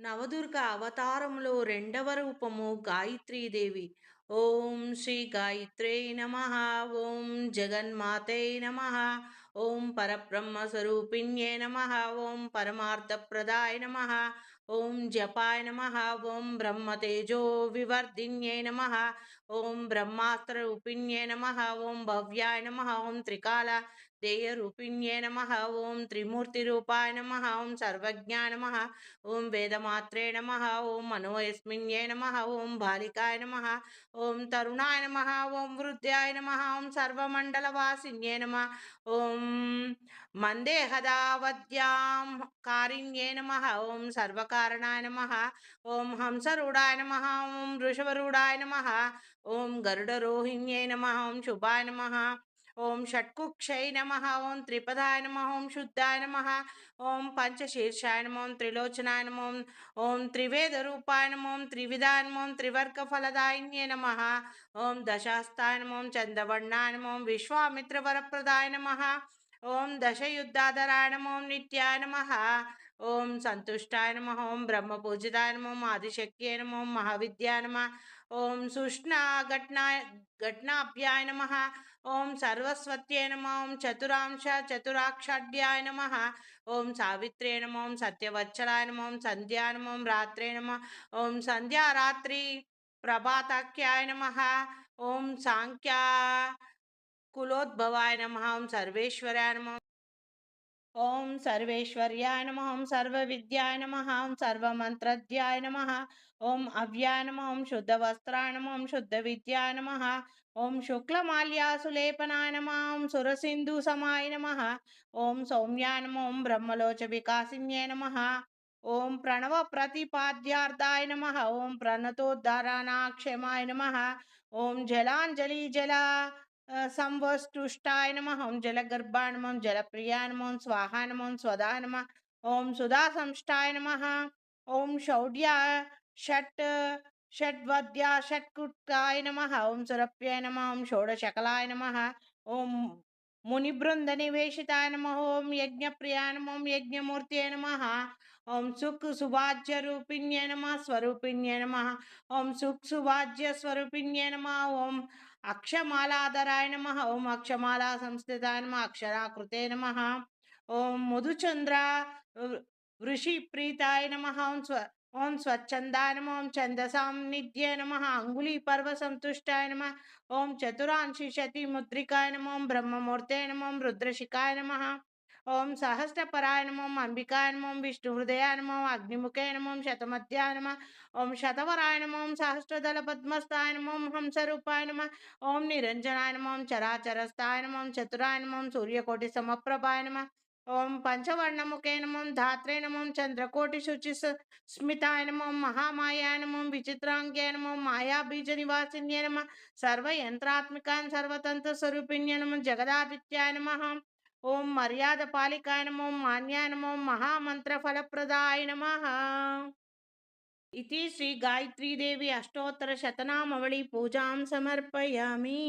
నవదుర్గ అవతారంలో రెండవ రూపము గాయత్రీదేవి. ఓం శ్రీ గాయత్రే నమ. ఓం జగన్మాతే నమ. ఓం పరబ్రహ్మస్వరూపిణ్యే నమ ఓం పరమార్థప్రదాయ నమ ఓం జపాయ నమ ఓం బ్రహ్మతేజో వివర్ధిన్యే నమ ఓం బ్రహ్మాస్త్రరూపిణ్యే నమ ఓం భవ్యాయ నమ ఓం త్రికాల దేయరూపిణ్యే నమ ఓం త్రిమూర్తిరూపాయ నమ ఓం సర్వజ్ఞాయ నమ ఓం వేదమాత్రే నమ ఓం మనోయస్మిన్యే నమ ఓం బాలికాయ నమ ఓం తరుణాయ నమ ఓం వృద్ధ్యాయ నమ ఓం సర్వమండలవాసిన్యే నమ ఓం మందేహదావద్యాం కారిణ్యే నమ. ఓం సర్వకారణాయ నమ. ఓం హంసరూఢాయ నమ. ఓం వృషభరూఢాయ నమ. ఓం గరుడరోహిణ్యే నమ. ఓం శుభాయ నమ. ఓం షట్కుక్షై నమ ఓం త్రిపదాయ నమ ఓం శుద్ధాయ నమ ఓం పంచశీర్షాయ నమ ఓం త్రిలోచనాయ నమ ఓం త్రివేద రూపాయ నమ ఓం త్రివిధాయ నమ ఓం త్రివర్గఫలదాయిన్యే నమ ఓం దశాస్తాయ నమ ఓం చందవర్ణాయ నమ ఓం విశ్వామిత్రవరప్రదాయ నమ ఓం దశయుద్ధాధరాయ నమ ఓం నిత్యాయ నమ ఓం సంతుష్టాయ నమ ఓం బ్రహ్మపూజితాయ నమ ఓం ఆదిశక్తియ నమ ఓం మహావిద్యాయ నమ ఓం సుష్ణా ఘట్నా ఘట్నాభ్యాయ నమ. ఓం సర్వస్వత్యే నమ. ఓం చతురాంశ చతురాక్షాఢ్యాయ నమ. ఓం సావిత్రే నమ. ఓం సత్యవత్సలాయ నమ. ఓం సంధ్యా నమ. ఓం రాత్రే నమ. ఓం సంధ్యారాత్రి ప్రభాతాఖ్యాయ నమ. ఓం సాంఖ్యా కులోద్భవాయ నమ. ఓం సర్వేశ్వరాయ నమ. ఓం సర్వేశ్వర్యాయ నమ ఓం సర్వ విద్యాయ నమ ఓం సర్వమంత్రధ్యాయ నమ ఓం అవ్యాయ నమ ఓం శుద్ధ వస్త్రాయ నమ ఓం శుద్ధ విద్యాయ నమ ఓం శుక్లమాల్యాసులేపనాయ నమ ఓం సురసింధు సమాయ నమ ఓం సౌమ్యాయ నమ ఓం బ్రహ్మలోచ వికాసిన్యే నమ ఓం ప్రణవ ప్రతిపాద్యార్థాయ నమ ఓం ప్రణతోద్ధారణాక్షమాయ నమ ఓం జలాంజలి జల సంవస్తుష్టాయ నమ ఓం జలగర్భాయ నమ ఓం జలప్రియాయ నమ ఓం స్వదా నమ ఓం సుధా సంష్టాయ నమ ఓం శౌర్య షట్ షడ్వద్యా షట్కుటాయ నమ ఓం సురప్యాయ నమ ఓం షోడశకలాయ నమ ఓం మునిబృంద నివేశితాయ నమ ఓం యజ్ఞప్రియాయ నమ ఓం యజ్ఞమూర్తి నమ ఓం సుక్ సుభాజ్య రూపిణ్య నమ స్వరూపిణ్య నమ ఓం సుక్ సుభాజ్య స్వరూపిణ్య నమ ఓం అక్షమాలాధరాయ నమ ఓం అక్షమాలా సంస్థితాయ నమ అక్షరాకృతే నమ ఓం మధుచంద్ర వృషి ప్రీతాయ నమ ఓం స్వ ఓం స్వచ్ఛందాయ నమ ఓం ఛందసాం నిధ్య నమ అంగుళీ పర్వ సంతుష్టాయ నమ ఓం చతురాంశి శతి ముద్రికాయ నమ ఓం బ్రహ్మమూర్తే నమ ఓం రుద్రశికాయ నమ ఓం సహస్రపరాయణమం అంబికాయనమం విష్ణు హృదయానమం అగ్నిముఖేనమం ఓం ఓం శతవరాయణమం నమ ఓం శతమధ్యాయ ఓం శతవరాయ నమ ఓం సహస్రదళ పద్మస్థాయ నమ ఓం హంసరూపాయ నమ ఓం సూర్యకోటి సమప్రభాయనమ ఓం పంచవర్ణముఖేనమం ధాత్రేనమం చంద్రకోటి శుచి స్మితాయనమం మహామాయానమం విచిత్రాంగ్యానమం మాయాబీజ నివాసిన్యనమ సర్వయంత్రాత్మికాన్ సర్వతంత్ర స్వరూపిణ్య నమ ஓம் மரியாத பாலிக்காய நமோம் மான்யாய நமோம் மகாமந்திர ஃபலப்பிரதாய நமஹ. இதி ஸ்ரீ காயத்ரி தேவி அஷ்டோத்தர சதநாமவளி பூஜாம் சமர்ப்பயாமி.